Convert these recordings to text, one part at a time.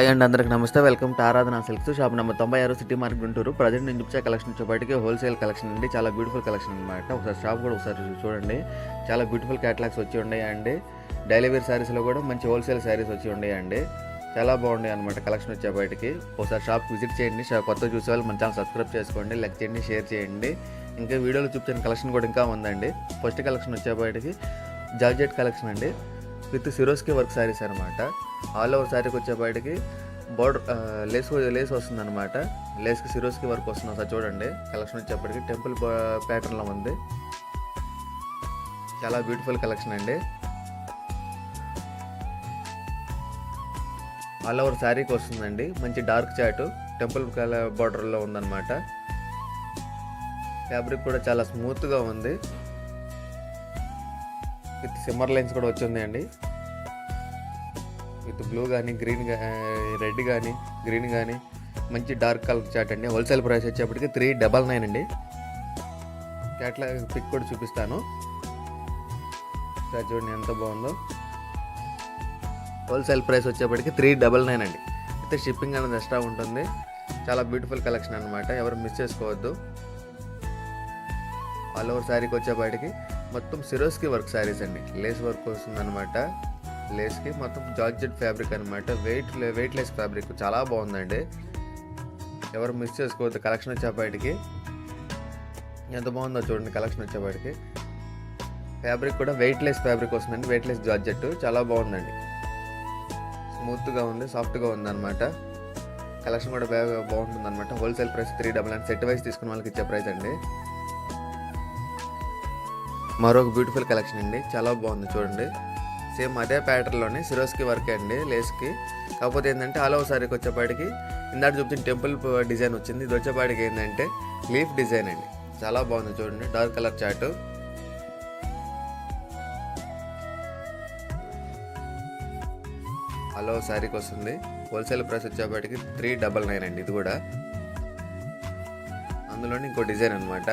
Hi and అందరికి నమస్తే. Welcome to Aradhana silks shop number తొంభై ఆరు సిటీ మార్కెట్ గుంటూరు. ప్రజెంట్ నేను చూపించే కలెక్షన్ వచ్చేప్పటికి హోల్సేల్ కలెక్షన్ అండి. చాలా బ్యూటిఫుల్ కలెక్షన్ అనమాట ఒకసారి షాప్ కూడా ఒకసారి చూడండి. చాలా బ్యూటిఫుల్ క్యాటలాగ్స్ వచ్చి ఉన్నాయండి. డైలీ వేర్ శారీస్లో కూడా మంచి హోల్సేల్ శారీస్ వచ్చి ఉన్నాయండి. చాలా బాగున్నాయి అనమాట కలెక్షన్ వచ్చేప్పటికి. ఒకసారి షాప్ విజిట్ చేయండి. షాప్ కొత్త చూసే వాళ్ళు మన ఛానల్ సబ్స్క్రైబ్ చేసుకోండి. లైక్ చేయండి షేర్ చేయండి. ఇంకా వీడియోలో చూపించిన కలెక్షన్ కూడా ఇంకా ఉందండి. ఫస్ట్ కలెక్షన్ వచ్చేప్పటికి జార్జెట్ కలెక్షన్ అండి. విత్ సిరోస్కి వర్క్ శారీస్ అనమాట ఆల్ ఓవర్ శారీకి వచ్చేపాటికి బోర్డర్ లేస్ లేస్ వస్తుంది అనమాట లేస్కి సిరోస్కి వర్క్ వస్తుంది ఒకసారి చూడండి. కలెక్షన్ వచ్చేప్పటికి టెంపుల్ ప్యాటర్న్లో ఉంది. చాలా బ్యూటిఫుల్ కలెక్షన్ అండి. ఆల్ ఓవర్ శారీకి వస్తుందండి. మంచి డార్క్ చాట్ టెంపుల్ కలర్ బార్డర్లో ఉందన్నమాట. ఫ్యాబ్రిక్ కూడా చాలా స్మూత్గా ఉంది. విత్ సిమ్మర్ లైన్స్ కూడా వచ్చింది అండి విత్ బ్లూ కానీ గ్రీన్ రెడ్ కానీ గ్రీన్ కానీ మంచి డార్క్ కలర్ చాట్ అండి. హోల్సేల్ ప్రైస్ వచ్చేప్పటికి త్రీ డబల్ నైన్ అండి. క్యాట్లా పిక్ కూడా చూపిస్తాను. సార్ చూడండి ఎంత బాగుందో. హోల్సేల్ ప్రైస్ వచ్చేప్పటికి త్రీ డబల్ నైన్ అండి. అయితే షిప్పింగ్ అనేది ఎక్స్ట్రా ఉంటుంది. చాలా బ్యూటిఫుల్ కలెక్షన్ అనమాట ఎవరు మిస్ చేసుకోవద్దు. ఆల్ ఓవర్ శారీకి వచ్చేపాటికి మొత్తం సిరోస్కి వర్క్ శారీస్ అండి. లేస్ వర్క్ వస్తుందన్నమాట. లేస్కి మొత్తం జార్జెట్ ఫ్యాబ్రిక్ అనమాట వెయిట్ వెయిట్ లెస్ ఫ్యాబ్రిక్. చాలా బాగుందండి. ఎవరు మిస్ చేసుకోవద్దు కలెక్షన్ వచ్చేపాటికి ఎంత బాగుందో చూడండి కలెక్షన్ వచ్చేపాటికి ఫ్యాబ్రిక్ కూడా వెయిట్ లెస్ ఫ్యాబ్రిక్ వస్తుందండి. వెయిట్ లెస్ జార్జెట్ చాలా బాగుందండి. స్మూత్గా ఉంది సాఫ్ట్గా ఉందన్నమాట. కలెక్షన్ కూడా బాగా బాగుంటుంది అనమాట wholesale price three double and set wise తీసుకున్న వాళ్ళకి ఇచ్చే ప్రైస్ అండి. మరొక బ్యూటిఫుల్ కలెక్షన్ అండి. చాలా బాగుంది చూడండి. సేమ్ అదే ప్యాటర్న్లోనే సిరోస్కి వర్క్ అండి లేస్కి. కాకపోతే ఏంటంటే ఆల్ ఓవర్ సారీకి వచ్చేపాటికి ఇందాక చూపించిన టెంపుల్ డిజైన్ వచ్చింది. ఇది వచ్చేపాటికి ఏంటంటే లీఫ్ డిజైన్ అండి. చాలా బాగుంది చూడండి డార్క్ కలర్ చార్ట్ హలో శారీకి వస్తుంది. హోల్సేల్ ప్రైస్ వచ్చేపాటికి త్రీ డబల్ నైన్ అండి ఇది కూడా. అందులోని ఇంకో డిజైన్ అనమాట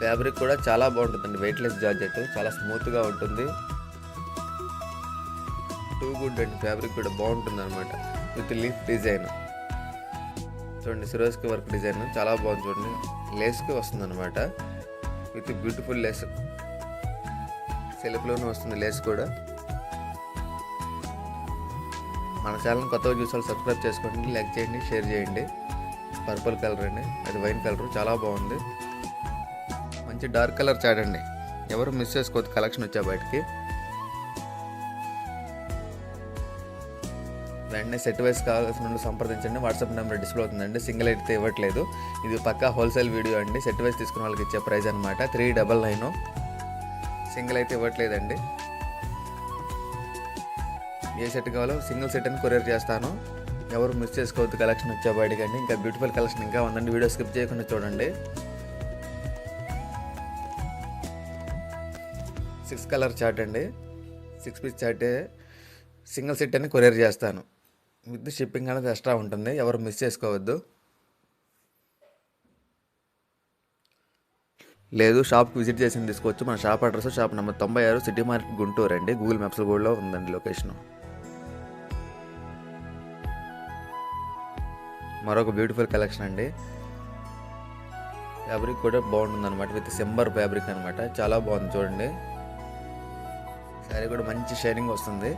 ఫ్యాబ్రిక్ కూడా చాలా బాగుంటుందండి. Weightless georgette. చాలా స్మూత్గా ఉంటుంది. టూ గుడ్ అండి. ఫ్యాబ్రిక్ కూడా బాగుంటుంది అనమాట విత్ లీఫ్ డిజైన్ చూడండి సిరోస్కి వర్క్ డిజైన్ చాలా బాగుంది చూడండి. లేస్కి వస్తుంది అనమాట విత్ బ్యూటిఫుల్ లేస్ సెల్ఫ్లోనే వస్తుంది లేస్ కూడా. మన ఛానల్ కొత్తగా చూసాలి సబ్స్క్రైబ్ చేసుకోండి. లైక్ చేయండి షేర్ చేయండి. పర్పుల్ కలర్ అండి. అది వైన్ కలర్ చాలా బాగుంది. మంచి డార్క్ కలర్ చాడండి ఎవరు మిస్ చేసుకోవద్దు కలెక్షన్ వచ్చా బయటికి. వెంటనే సెట్ వైస్ కావాల్సిన నుండి సంప్రదించండి. వాట్సాప్ నెంబర్ డిస్ప్లే అవుతుందండి. సింగిల్ అయితే ఇవ్వట్లేదు. ఇది పక్కా హోల్సేల్ వీడియో అండి. సెట్ వైస్ తీసుకున్న వాళ్ళకి ఇచ్చే ప్రైస్ అనమాట త్రీ డబల్ నైన్. సింగిల్ అయితే ఇవ్వట్లేదండి. ఏ సెట్ కావాలో సింగిల్ సెట్ అని కొరియర్ చేస్తాను. ఎవరు మిస్ చేసుకోవద్దు కలెక్షన్ వచ్చే బయటకి అండి. ఇంకా బ్యూటిఫుల్ కలెక్షన్ ఇంకా ఉందండి. వీడియో స్కిప్ చేయకుండా చూడండి. సిక్స్ కలర్ చార్ట్ అండి. Six piece chart single set అని కొరియర్ చేస్తాను. విత్ షిప్పింగ్ అనేది ఎక్స్ట్రా ఉంటుంది. ఎవరు మిస్ చేసుకోవద్దు. లేదు షాప్కి విజిట్ చేసి తీసుకోవచ్చు. మన షాప్ అడ్రస్ షాప్ నెంబర్ తొంభై ఆరు సిటీ మార్కెట్ గుంటూరు అండి. గూగుల్ మ్యాప్స్లో కూడా ఉందండి లొకేషన్. మరొక బ్యూటిఫుల్ కలెక్షన్ అండి. ఫ్యాబ్రిక్ కూడా బాగుంటుంది అనమాట విత్ సింబర్ ఫ్యాబ్రిక్ అనమాట చాలా బాగుంది చూడండి. శారీ కూడా మంచి షైనింగ్ వస్తుంది.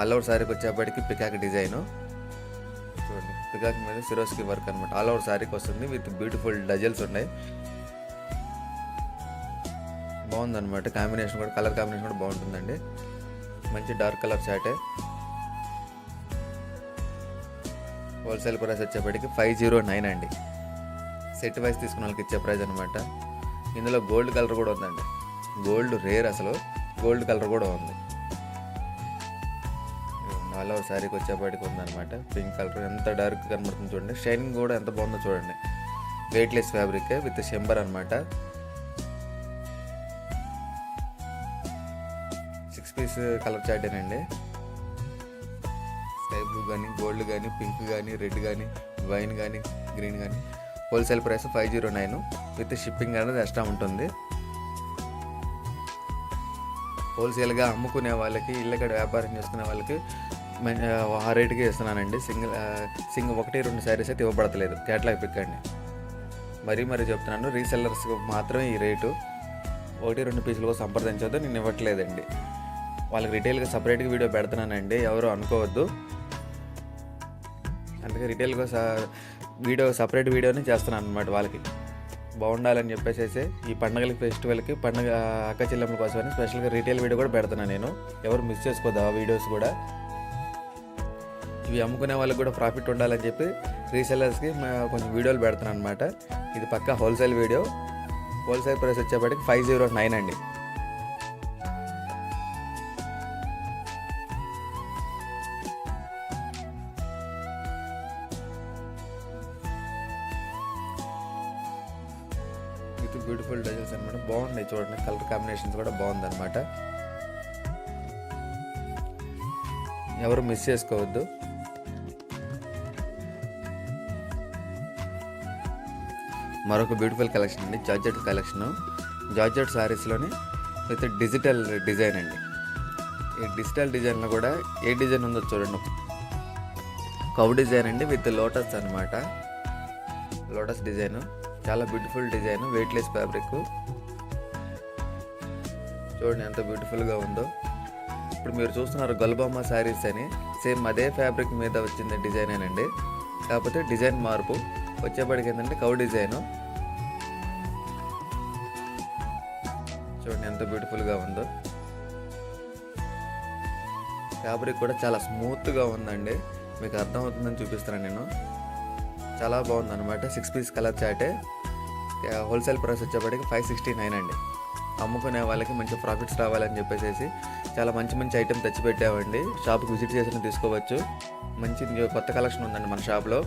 ఆల్ ఓవర్ శారీకి వచ్చేప్పటికి పికాక్ డిజైను. చూడండి పికాక్ మీద సిరోస్కి వర్క్ అనమాట ఆల్ ఓవర్ శారీకి వస్తుంది విత్ బ్యూటిఫుల్ డజల్స్ ఉన్నాయి. బాగుందన్నమాట. కాంబినేషన్ కూడా కలర్ కాంబినేషన్ కూడా బాగుంటుందండి. మంచి డార్క్ కలర్ చాటే హోల్సేల్ ప్రైస్ వచ్చేప్పటికి ఫైవ్ జీరో నైన్ అండి. సెట్ వైస్ తీసుకున్న వాళ్ళకి ఇచ్చే ప్రైస్ అనమాట ఇందులో గోల్డ్ కలర్ కూడా ఉందండి. గోల్డ్ రేర్ అసలు. గోల్డ్ కలర్ కూడా ఉంది. ఆల్ ఓవర్ శారీకి వచ్చేపాటికి ఉందన్నమాట. Pink colour. ఎంత డార్క్ కనబడుతుంది చూడండి. షైనింగ్ కూడా ఎంత బాగుందో చూడండి. వెయిట్లెస్ ఫ్యాబ్రిక్ విత్ షెంబర్ అనమాట సిక్స్ పీస్ కలర్ చాటేనండి స్కై బ్లూ కానీ గోల్డ్ కానీ పింక్ కానీ రెడ్ కానీ వైన్ కానీ గ్రీన్ కానీ wholesale price five zero nine with shipping అనేది ఎక్స్ట్రా ఉంటుంది. హోల్సేల్గా అమ్ముకునే వాళ్ళకి ఇళ్ళక్కడ వ్యాపారం చేసుకునే వాళ్ళకి ఆ రేటుకి ఇస్తున్నానండి. సింగిల్ సింగిల్ ఒకటి రెండు శారీస్ అయితే ఇవ్వబడతలేదు. క్యాట్లాగ్ పిక్ అండి మరీ మరీ చెప్తున్నాను రీసెల్లర్స్కి మాత్రమే ఈ రేటు. ఒకటి రెండు పీసులు సంప్రదించొద్దు నేను ఇవ్వట్లేదండి. వాళ్ళకి రిటైల్గా సపరేట్గా వీడియో పెడుతున్నానండి ఎవరు అనుకోవద్దు. అందుకే రిటైల్గా స వీడియో సపరేట్ వీడియోనే చేస్తున్నాను అనమాట వాళ్ళకి. బాగుండాలని చెప్పేసి ఈ పండగలకి ఫెస్టివల్కి పండగ అక్క చెల్లెమ్మల కోసమని స్పెషల్గా రీటైల్ వీడియో కూడా పెడుతున్నాను నేను. ఎవరు మిస్ చేసుకోద్దా ఆ వీడియోస్ కూడా. ఇవి అమ్ముకునే వాళ్ళకి కూడా ప్రాఫిట్ ఉండాలని చెప్పి రీసెల్లర్స్కి కొంచెం వీడియోలు పెడుతున్నాను అనమాట ఇది పక్కా హోల్సేల్ వీడియో హోల్సేల్ ప్రైస్ వచ్చేప్పటికి ఫైవ్ జీరో నైన్ అండి. చూడండి కలర్ కాంబినేషన్స్ కూడా బాగుందన్నమాట. ఎవరు మిస్ చేసుకోవద్దు. మరొక బ్యూటిఫుల్ కలెక్షన్ అండి జార్జెట్ కలెక్షన్ జార్జెట్ శారీస్లోని విత్ డిజిటల్ డిజైన్ అండి. ఈ డిజిటల్ డిజైన్లో కూడా ఏ డిజైన్ ఉందో చూడండి. కవ్ డిజైన్ అండి విత్ లోటస్ అన్నమాట. లోటస్ డిజైన్ చాలా బ్యూటిఫుల్ డిజైన్ వెయిట్లెస్ ఫ్యాబ్రిక్ చూడండి ఎంత బ్యూటిఫుల్గా ఉందో. ఇప్పుడు మీరు చూస్తున్నారు గల్బొమ్మ శారీస్ అని. సేమ్ అదే ఫ్యాబ్రిక్ మీద వచ్చింది డిజైన్ అండి కాకపోతే డిజైన్ మార్పు. వచ్చేప్పటికి ఏంటంటే కవ్ డిజైను చూడండి ఎంత బ్యూటిఫుల్గా ఉందో. ఫ్యాబ్రిక్ కూడా చాలా స్మూత్గా ఉందండి. మీకు అర్థమవుతుందని చూపిస్తాను నేను. చాలా బాగుందన్నమాట. సిక్స్ పీస్ కలర్ చాటే హోల్సేల్ ప్రైస్ వచ్చేప్పటికి ఫైవ్ సిక్స్టీ నైన్ అండి. అమ్ముకునే వాళ్ళకి మంచి ప్రాఫిట్స్ రావాలని చెప్పేసి చాలా మంచి మంచి ఐటెం తెచ్చిపెట్టామండి. షాప్కి విజిట్ చేసిన తీసుకోవచ్చు. మంచి కొత్త కలెక్షన్ ఉందండి మన షాప్లో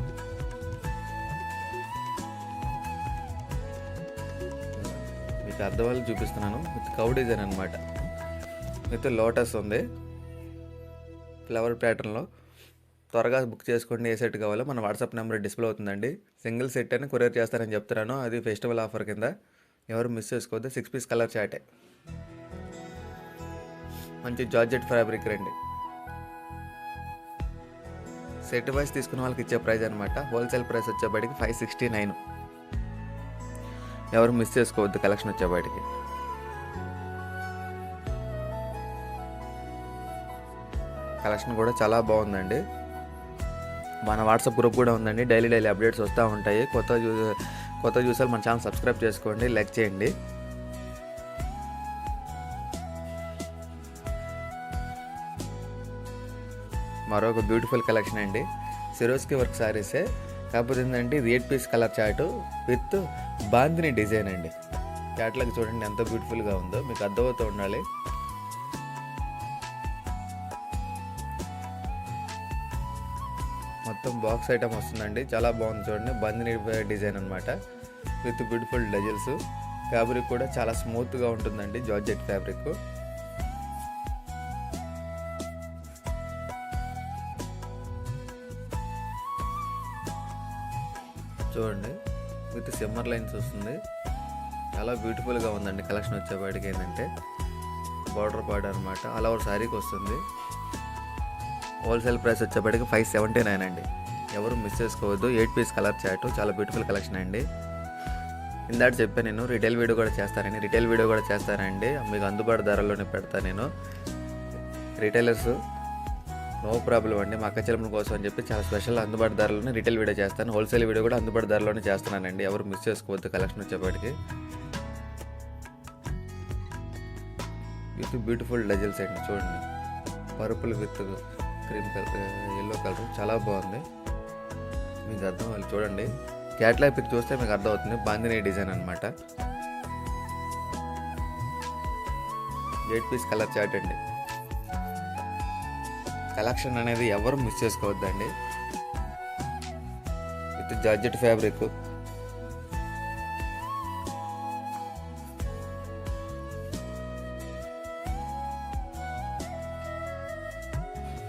మీకు అర్థవాళ్ళు చూపిస్తున్నాను. విత్ కౌ డిజైన్ అనమాట విత్ లోటస్ ఉంది. ఫ్లవర్ ప్యాటర్న్లో త్వరగా బుక్ చేసుకోండి. ఏ సెట్ కావాలో మన వాట్సాప్ నెంబర్ డిస్ప్లే అవుతుందండి. సింగిల్ సెట్ అని కొరియర్ చేస్తారని చెప్తున్నాను. అది ఫెస్టివల్ ఆఫర్ కింద. ఎవరు మిస్ చేసుకోవద్దు. సిక్స్ పీస్ కలర్ చాటే. మంచి జార్జెట్ ఫ్యాబ్రిక్ రండి. సెట్ వైస్ తీసుకున్న వాళ్ళకి ఇచ్చే ప్రైస్ అనమాట హోల్సేల్ ప్రైస్ వచ్చేపాటికి ఫైవ్ సిక్స్టీ నైన్. ఎవరు మిస్ చేసుకోవద్దు కలెక్షన్ వచ్చేపాటికి కలెక్షన్ కూడా చాలా బాగుందండి. మన వాట్సాప్ గ్రూప్ కూడా ఉందండి. డైలీ డైలీ అప్డేట్స్ వస్తూ ఉంటాయి. కొత్త కొత్త చూసారు మన ఛానల్ సబ్స్క్రైబ్ చేసుకోండి లైక్ చేయండి. మరొక బ్యూటిఫుల్ కలెక్షన్ అండి. సిరోస్కి వర్క్ సారీసే కాకపోతే ఏంటంటే ఇది eight piece colour chart with bandhani design అండి. చాట్లకు చూడండి ఎంత బ్యూటిఫుల్గా ఉందో. మీకు అర్థమవుతూ ఉండాలి. మొత్తం బాక్స్ ఐటమ్ వస్తుందండి. చాలా బాగుంది చూడండి. బందిని డిజైన్ అనమాట విత్ బ్యూటిఫుల్ డజిల్స్ ఫ్యాబ్రిక్ కూడా చాలా స్మూత్గా ఉంటుందండి జార్జెట్ ఫ్యాబ్రిక్ చూడండి. విత్ సిమ్మర్ లైన్స్ వస్తుంది. చాలా బ్యూటిఫుల్గా ఉందండి. కలెక్షన్ వచ్చేపాటికి ఏంటంటే బార్డర్ పార్ట్ అనమాట ఆల్ ఓవర్ శారీకి వస్తుంది. హోల్సేల్ ప్రైస్ వచ్చేప్పటికి ఫైవ్ సెవెంటీ నైన్ అండి. ఎవరు మిస్ చేసుకోవద్దు. ఎయిట్ పీస్ కలర్ చాట్ చాలా బ్యూటిఫుల్ కలెక్షన్ అండి. ఇందాక చెప్పాను నేను రిటైల్ వీడియో కూడా చేస్తానని రిటైల్ వీడియో కూడా చేస్తానండి. మీకు అందుబాటు ధరలోనే పెడతాను నేను. రిటైలర్స్ నో ప్రాబ్లం అండి. మా అక్క చెల్లెమ్మల కోసం అని చెప్పి చాలా స్పెషల్ అందుబాటు ధరలోనే రిటైల్ వీడియో చేస్తాను. హోల్సేల్ వీడియో కూడా అందుబాటు ధరలోనే చేస్తున్నానండి. ఎవరు మిస్ చేసుకోవద్దు కలెక్షన్ వచ్చేప్పటికి. విత్ బ్యూటిఫుల్ డజల్స్ అండి. చూడండి. Purple with cream colour yellow colour. చాలా బాగుంది. మీకు అర్థం వాళ్ళు చూడండి. క్యాట్లాగ్ పిక్ చూస్తే మీకు అర్థం అవుతుంది బాందినీ డిజైన్ అనమాట ఎయిట్ పీస్ కలర్ చాట్ అండి. కలెక్షన్ అనేది ఎవరు మిస్ చేసుకోవద్దండి. విత్ జార్జెట్ ఫ్యాబ్రిక్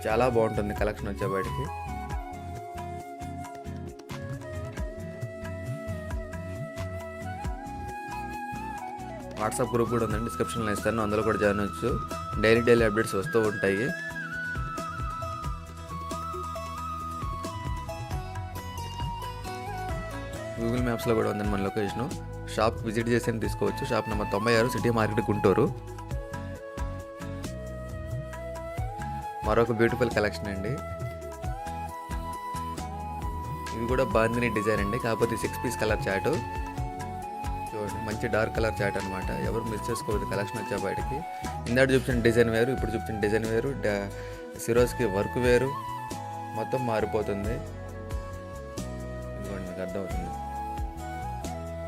చాలా బాగుంటుంది కలెక్షన్ వచ్చేవాడికి వాట్సాప్ గ్రూప్ కూడా ఉందండి డిస్క్రిప్షన్లో ఇస్తాను అందులో కూడా జాయిన్ అవ్వచ్చు. డైలీ డైలీ అప్డేట్స్ వస్తూ ఉంటాయి. గూగుల్ మ్యాప్స్లో కూడా ఉందండి మన లొకేషను షాప్ విజిట్ చేసి తీసుకోవచ్చు. షాప్ నెంబర్ తొంభై ఆరు సిటీ మార్కెట్ గుంటూరు. మరొక బ్యూటిఫుల్ కలెక్షన్ అండి. ఇది కూడా బాందిని డిజైన్ అండి. కాకపోతే సిక్స్ పీస్ కలర్ చాటు. చూడండి మంచి డార్క్ కలర్ చాట్ అనమాట ఎవరు మిస్ చేసుకోవద్దు కలెక్షన్ వచ్చే బయటికి. ఇందాక చూపించిన డిజైన్ వేరు ఇప్పుడు చూపించిన డిజైన్ వేరు. సిరోస్కి వర్క్ వేరు. మొత్తం మారిపోతుంది. ఇదిగోండి మీకు అర్థమవుతుంది.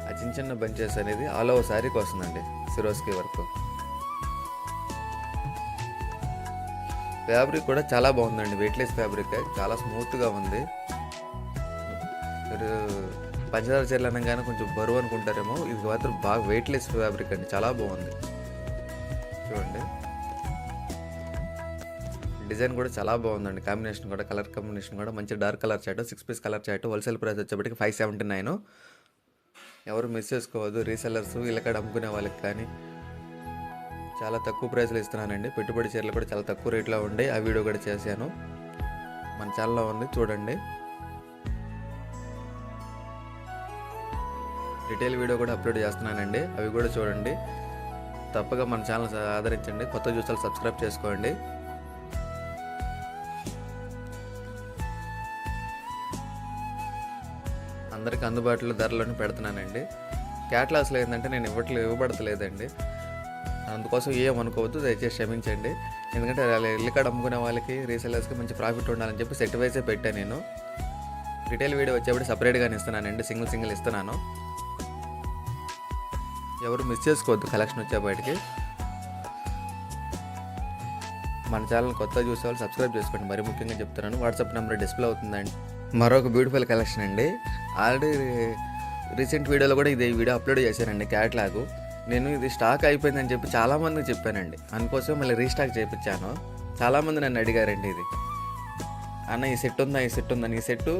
ఆ చిన్న చిన్న బంచెస్ అనేది ఆల్ ఓవర్ శారీకి వస్తుందండి సిరోస్కి వర్క్. ఫ్యాబ్రిక్ కూడా చాలా బాగుందండి. Weightless fabric. చాలా స్మూత్గా ఉంది. మీరు పంచదార చీరలు అనగానే కొంచెం బరువు అనుకుంటారేమో. ఇది మాత్రం బాగా వెయిట్లెస్ ఫ్యాబ్రిక్ అండి. చాలా బాగుంది. చూడండి. డిజైన్ కూడా చాలా బాగుందండి. కాంబినేషన్ కూడా కలర్ కాంబినేషన్ కూడా. మంచి dark colour chart six piece colour chart. Wholesale price వచ్చేప్పటికి ఫైవ్ సెవెంటీ నైన్ ఎవరు మిస్ చేసుకోవద్దు. రీసెల్లర్స్ ఇళ్ళకాడ అమ్ముకునే వాళ్ళకి కానీ చాలా తక్కువ ప్రైస్లో ఇస్తున్నానండి. పెట్టుబడి చీరలు కూడా చాలా తక్కువ రేట్లో ఉండే. ఆ వీడియో కూడా చేశాను. మన ఛానల్లో ఉంది చూడండి. డీటెయిల్ వీడియో కూడా అప్లోడ్ చేస్తున్నానండి. అవి కూడా చూడండి. తప్పగా మన ఛానల్ ఆదరించండి. కొత్త చూసాలు సబ్స్క్రైబ్ చేసుకోండి. అందరికి అందుబాటులో ధరలను పెడుతున్నానండి. క్యాట్లాగ్స్లో ఏంటంటే నేను ఇవ్వట్లే ఇవ్వబడతలేదండి. అందుకోసం ఏం అనుకోవద్దు దయచేసి క్షమించండి. ఎందుకంటే వాళ్ళ ఇల్లు అమ్ముకునే వాళ్ళకి రీసెలర్స్కి మంచి ప్రాఫిట్ ఉండాలని చెప్పి సెట్ వైజే పెట్టాను నేను. రిటైల్ వీడియో వచ్చేప్పుడు సపరేట్గానే ఇస్తున్నానండి సింగిల్ సింగిల్ ఇస్తున్నాను. ఎవరు మిస్ చేసుకోవద్దు కలెక్షన్ వచ్చే బయటికి మన ఛానల్ కొత్త చూసే వాళ్ళు సబ్స్క్రైబ్ చేసుకోండి. మరి ముఖ్యంగా చెప్తున్నాను వాట్సాప్ నెంబర్ డిస్ప్లే అవుతుందండి. మరొక బ్యూటిఫుల్ కలెక్షన్ అండి. ఆల్రెడీ రీసెంట్ వీడియోలో కూడా ఇదే వీడియో అప్లోడ్ చేశానండి క్యాట్లాగ్. నేను ఇది స్టాక్ అయిపోయిందని చెప్పి చాలామందికి చెప్పానండి. అందుకోసం మళ్ళీ రీస్టాక్ చేయించాను. చాలామంది నన్ను అడిగారండి ఇది. అన్న ఈ సెట్ ఉందా? ఈ సెట్ ఉందని ఈ సెట్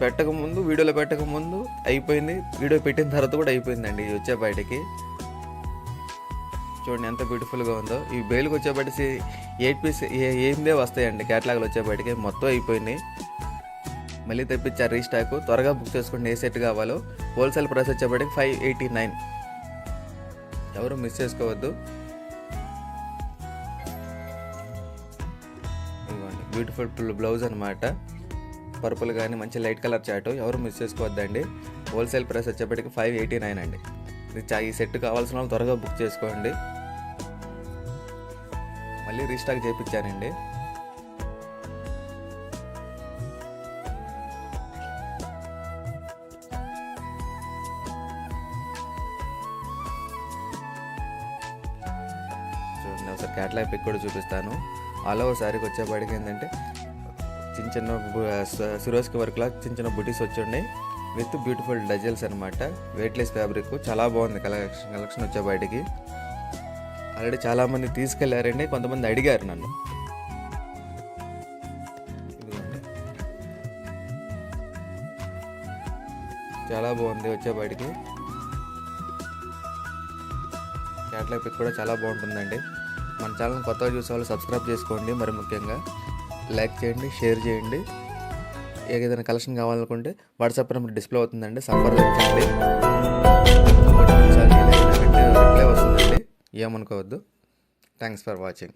పెట్టకముందు వీడియోలో పెట్టకముందు అయిపోయింది. వీడియో పెట్టిన తర్వాత కూడా అయిపోయిందండి ఇది వచ్చే బయటికి. చూడండి ఎంత బ్యూటిఫుల్గా ఉందో. ఈ బేలుకి వచ్చేపటికి ఎయిట్ పీస్ ఏందే వస్తాయండి క్యాటలాగ్లు వచ్చేపటికి మొత్తం అయిపోయింది. మళ్ళీ తెప్పించారు రీస్టాక్ త్వరగా బుక్ చేసుకోండి ఏ సెట్ కావాలో. హోల్సేల్ ప్రైస్ వచ్చేపటికి ఫైవ్ ఎయిటీ నైన్ ఎవరు మిస్ చేసుకోవద్దు. ఇదిగోండి బ్యూటిఫుల్ బ్లౌజ్ అనమాట పర్పుల్ కానీ మంచి లైట్ కలర్ చాటు ఎవరు మిస్ చేసుకోవద్దండి. హోల్సేల్ ప్రైస్ వచ్చేప్పటికి ఫైవ్ ఎయిటీ నైన్ అండి. చా- ఈ సెట్ కావాల్సిన వాళ్ళు త్వరగా బుక్ చేసుకోండి. మళ్ళీ రీస్టాక్ చేయించానండి నేను ఒకసారి క్యాట్లాగ్ పిక్ కూడా చూపిస్తాను. అలా ఒకసారికి వచ్చేపాటికి ఏంటంటే చిన్న చిన్న బు- స- వర్క్లా చిన్న చిన్న బుటీస్ వచ్చి విత్ బ్యూటిఫుల్ డజల్స్ అనమాట వెయిట్లెస్ ఫ్యాబ్రిక్ చాలా బాగుంది కలెక్షన్ కలెక్షన్ వచ్చే బయటికి ఆల్రెడీ చాలామంది తీసుకెళ్ళారండి. కొంతమంది అడిగారు నన్ను. చాలా బాగుంది వచ్చే బయటికి క్యాట్లాగ్ పిక్ కూడా చాలా బాగుంటుందండి. మన ఛానల్ కొత్తగా చూసే వాళ్ళు సబ్స్క్రైబ్ చేసుకోండి. మరి ముఖ్యంగా లైక్ చేయండి షేర్ చేయండి. ఏదైనా కలెక్షన్ కావాలనుకుంటే వాట్సాప్ నెంబర్ డిస్ప్లే అవుతుందండి. సంప్రదించండి రిప్లై వస్తుందండి. ఏమనుకోవద్దు. Thanks for watching